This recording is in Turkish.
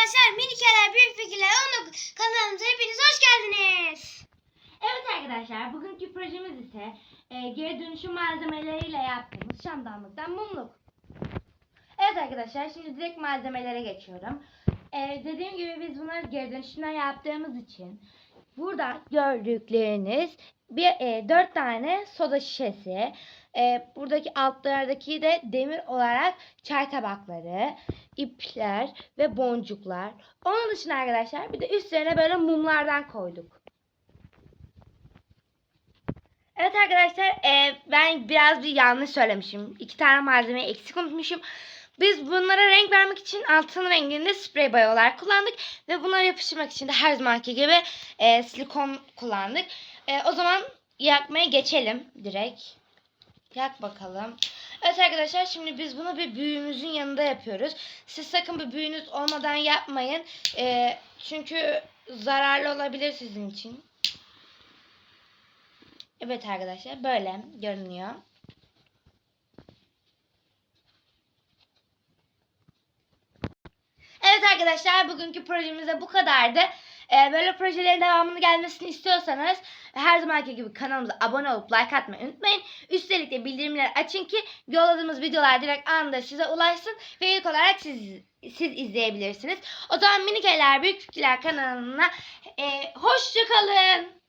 arkadaşlar Minikeler Büyük Fikirler 19 kanalımıza hepiniz hoş geldiniz. Evet arkadaşlar bugünkü projemiz ise e, geri dönüşüm malzemeleriyle yaptığımız şamdanlıktan mumluk. Evet arkadaşlar şimdi direkt malzemelere geçiyorum. E, dediğim gibi biz bunları geri dönüşümden yaptığımız için burada gördükleriniz bir e, dört tane soda şişesi, e, buradaki altlardaki de demir olarak çay tabakları, ipler ve boncuklar. Onun dışında arkadaşlar bir de üstlerine böyle mumlardan koyduk. Evet arkadaşlar e, ben biraz bir yanlış söylemişim. İki tane malzemeyi eksik unutmuşum. Biz bunlara renk vermek için altın renginde sprey boya olarak kullandık. Ve bunları yapıştırmak için de her zamanki gibi e, silikon kullandık. E, o zaman yakmaya geçelim direkt. Yak bakalım. Evet arkadaşlar şimdi biz bunu bir büyüğümüzün yanında yapıyoruz. Siz sakın bir büyüğünüz olmadan yapmayın. E, çünkü zararlı olabilir sizin için. Evet arkadaşlar böyle görünüyor. Evet arkadaşlar bugünkü projemiz de bu kadardı. Ee, böyle projelerin devamını gelmesini istiyorsanız her zamanki gibi kanalımıza abone olup like atmayı unutmayın. Üstelik de bildirimleri açın ki yolladığımız videolar direkt anında size ulaşsın ve ilk olarak siz siz izleyebilirsiniz. O zaman minik eller büyük kanalına e, hoşça kalın.